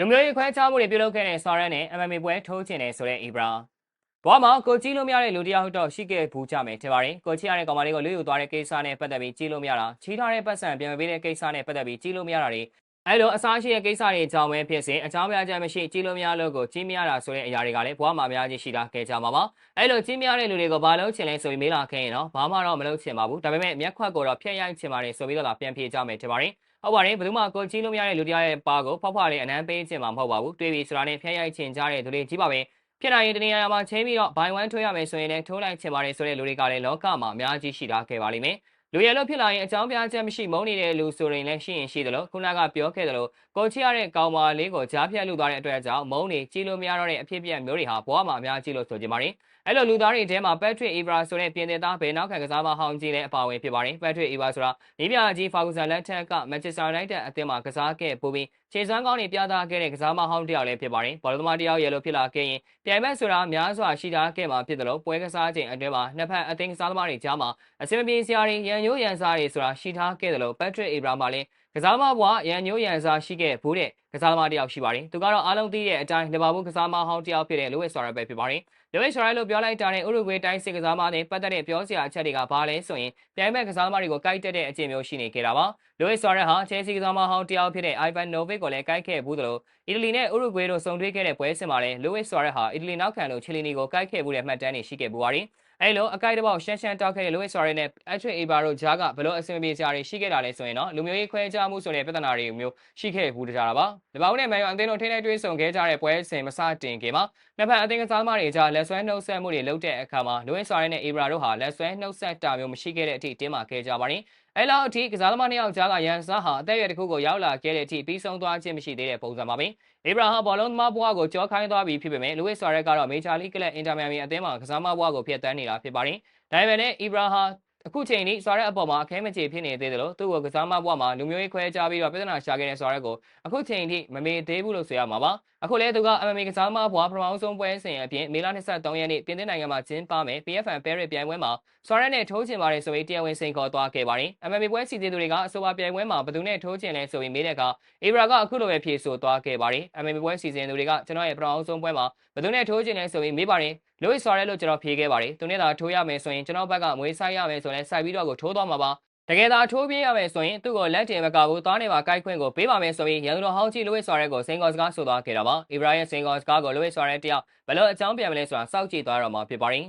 လူမျိုးရေးခွဲခြားမှုတွေပြုလုပ်ခဲ့တဲ့ဆော်ရက်နဲ့ MMA ပွဲထိုးချင်တယ်ဆိုတဲ့ Ibra ဘဝမှာကိုကြီးလို့မရတဲ့လူတစ်ယောက်တော့ရှိခဲ့ဘူးကြမယ်ထင်ပါတယ်ကိုချီရတဲ့ကောင်မလေးကိုလူယူသွားတဲ့ကိစ္စနဲ့ပတ်သက်ပြီးကြီးလို့မရတာချီးထားတဲ့ပတ်စံပြန်မပေးတဲ့ကိစ္စနဲ့ပတ်သက်ပြီးကြီးလို့မရတာတွေ အဲလိုအစားရှိတဲ့ကိစ္စတွေအကြောင်းပဲဖြစ်စေအကြောင်းပြချက်မရှိကြီးလို့မရလို့ကိုကြီးမရတာဆိုတဲ့အရာတွေကလည်းဘဝမှာအများကြီးရှိတာခဲ့ကြမှာပါအဲလိုကြီးမရတဲ့လူတွေကိုဘာလို့ချင်လဲဆိုပြီးမေးလာခဲ့ရင်တော့ဘာမှတော့မလုပ်ချင်ပါဘူးဒါပေမဲ့မျက်ခွက်ကိုတော့ဖျက်ရိုက်ချင်ပါတယ်ဆိုပြီးတော့ပြန်ပြေးကြမယ်ထင်ပါတယ်ဟုတ်ပါတယ်ဘယ်သူမှကိုကြီးလို့မရတဲ့လူတရားရဲ့ပါကိုဖောက်ဖွာလေးအနမ်းပေးခြင်းမှာမဟုတ်ပါဘူးတွေးပြီးဆိုတာနဲ့ဖျက်ရိုက်ချင်ကြတဲ့သူတွေကြီးပါပဲဖြစ်နိုင်ရင်တနေရာမှာချင်းပြီးတော့ဘိုင်ဝမ်ထွေးရမယ်ဆိုရင်လည်းထိုးလိုက်ချင်ပါတယ်ဆိုတဲ့လူတွေကလည်းလောကမှာအများကြီးရှိတာခဲ့ပါလိမ့်မယ် လူရလို့ဖြစ်လာရင်အကြောင်းပြချက်မရှိမုန်းနေတဲ့လူဆိုရင်လည်းရှိရင်ရှိတယ်လို့ခုနကပြောခဲ့တယ်လို့ကိုချီရတဲ့ကောင်မလေးကိုကြားဖြတ်လူသွားတဲ့အတွက်ကြောင့်မုန်းနေကြီးလို့မရတော့တဲ့အဖြစ်အပျက်မျိုးတွေဟာဘဝမှာအများကြီးလို့ဆိုကြပါရင်အဲ့လိုလူသားတွေထဲမှာ Patrick Evra ဆိုတဲ့ပြင်သစ်သားဘယ်နောက်ခံကစားမဟောင်းကြီးလည်းအပါဝင်ဖြစ်ပါတယ် Patrick Evra ဆိုတာမိဖုရားကြီး Ferguson လက်ထက်က Manchester United အသင်းမှာကစားခဲ့ပိုပြီးခြေစွမ်းကောင်းတွေပြသခဲ့တဲ့ကစားမဟောင်းတစ်ယောက်လည်းဖြစ်ပါတယ်ဘောလုံးသမားတစ်ယောက်ရဲ့လို့ဖြစ်လာခဲ့ရင်ပြိုင်ဘက်ဆိုတာများစွာရှိထားခဲ့မှာဖြစ်တယ်လို့ပွဲကစားချိန်အတွင်းမှာနှစ်ဖက်အသင်းကစားသမားတွေကြားမှာအစင်မပြေစရာတွေရန်ညိုးရန်စားတွေဆိုတာရှိထားခဲ့တယ်လို့ Patrick Evra မှာလည်းကစားမဘွားရန်ညိုးရန်စားရှိခဲ့ဘူးတဲ့ကစားသမားတစ်ယောက်ရှိပါတယ်သူကတော့အားလုံးသိတဲ့အတိုင်းလီဗာပူးကစားမဟောင်းတစ်ယောက်ဖြစ်တဲ့ Luis Suarez ပဲဖြစ်ပါတယ်လူဝစ်ရှော်ရိုက်လို့ပြောလိုက်တာနဲ့ဥရုဂွေတိုင်းစစ်ကစားမနဲ့ပတ်သက်တဲ့ပြောစရာအချက်တွေကဘာလဲဆိုရင်ပြိုင်ဘက်ကစားသမားတွေကိုကိုက်တက်တဲ့အကျင့်မျိုးရှိနေကြတာပါလူဝစ်ရှော်ရက်ဟာချယ်ဆီကစားမဟောင်းတယောက်ဖြစ်တဲ့ Ivan Novic ကိုလည်းကိုက်ခဲ့ဘူးသလိုအီတလီနဲ့ဥရုဂွေတို့ဆုံတွေ့ခဲ့တဲ့ပွဲစဉ်မှာလည်းလူဝစ်ရှော်ရက်ဟာအီတလီနောက်ခံလို့ချီလီနီကိုကိုက်ခဲ့ဘူးတဲ့မှတ်တမ်းတွေရှိခဲ့ပူပါတယ်အဲလိုအကိုက်တစ်ပေါက်ရှမ်းရှမ်းတောက်ခဲ့တဲ့ Luis Suarez နဲ့ Patrick Evra တို့ဂျားကဘလို့အဆင်ပြေစရာတွေရှိခဲ့တာလဲဆိုရင်တော့လူမျိုးရေးခွဲခြားမှုဆိုတဲ့ပြဿနာတွေမျိုးရှိခဲ့ဘူးကြတာပါ။ဒီပေါင်းနဲ့မန်ယူအသင်းတို့ထိနေတွေးဆုံခဲ့ကြတဲ့ပွဲစဉ်မစတင်ခင်မှာနှစ်ဖက်အသင်းကစားသမားတွေကြားလက်ဆွဲနှုတ်ဆက်မှုတွေလုပ်တဲ့အခါမှာ Luis Suarez နဲ့ Evra တို့ဟာလက်ဆွဲနှုတ်ဆက်တာမျိုးမရှိခဲ့တဲ့အထိတင်းမာခဲ့ကြပါတယ်။အဲလောက်အထိကစားသမားနှစ်ယောက်ကြားကရန်စားဟာအသက်အရွယ်တစ်ခုကိုရောက်လာခဲ့တဲ့အထိပြီးဆုံးသွားခြင်းမရှိသေးတဲ့ပုံစံပါပဲ။အေဗရာဟာဘောလုံးသမားဘွားကိုကြောခိုင်းသွားပြီးဖြစ်ပေမဲ့လူဝစ်ဆာရက်ကတော့မေဂျာလိကလပ်အင်တာမီယာမီအသင်းမှာကစားမဘွားကိုဖျက်ဆီးနေတာဖြစ်ပါတယ်။ဒါပေမဲ့လည်းအီဗရာဟာ အခုချိန်ထိဆွာရက်အပေါ်မှာအခဲမချေဖြစ်နေသေးတယ်လို့သူ့ကိုကစားမဘွားမှာလူမျိုးရေးခွဲခြားပြီးတော့ပြဿနာရှာခဲ့တဲ့ဆွာရက်ကိုအခုချိန်ထိမမေ့သေးဘူးလို့ဆိုရမှာပါအခုလဲသူက MMA ကစားမဘွားပထမဆုံးပွဲစဉ်အပြင်မေလ23ရက်နေ့ပြင်သစ်နိုင်ငံမှာကျင်းပမယ် PFN Paris ပြိုင်ပွဲမှာဆွာရက်နဲ့ထိုးချင်ပါတယ်ဆိုပြီးတရားဝင်စိန်ခေါ်သွားခဲ့ပါတယ် MMA ပွဲစီစဉ်သူတွေကအဆိုပါပြိုင်ပွဲမှာဘယ်သူနဲ့ထိုးချင်လဲဆိုပြီးမေးတဲ့အခါအေဗရာကအခုလိုပဲဖြေဆိုသွားခဲ့ပါတယ် MMA ပွဲစီစဉ်သူတွေကကျွန်တော်ရဲ့ပထမဆုံးပွဲမှာဘယ်သူနဲ့ထိုးချင်လဲဆိုပြီးမေးပါတယ်လူးစ်ဆွာရဲလို့ကျွန်တော်ဖြေခဲ့ပါတယ်သူနဲ့သာထိုးရမယ်ဆိုရင်ကျွန်တော်ဘက်ကမွေးဆိုင်ရမယ်ဆိုရင်စိုက်ပြီးတော့ကိုထိုးသွားမှာပါ တကယ်သာထိုးပြေးရမယ်ဆိုရင်သူ့ကိုလက်တင်မကဘူးသွားနေမှာကိုက်ခွင့်ကိုပေးပါမယ်ဆိုပြီးရန်သူတော်ဟောင်းကြီးလူးစ်ဆွာရဲကိုစင်ကော့စကားဆိုသွားခဲ့တာပါအီဗရာရဲ့စင်ကော့စကားကိုလူးစ်ဆွာရဲတယောက်ဘယ်လိုအကြောင်းပြန်မလဲဆိုတာစောင့်ကြည့်သွားတော့မှာဖြစ်ပါတယ်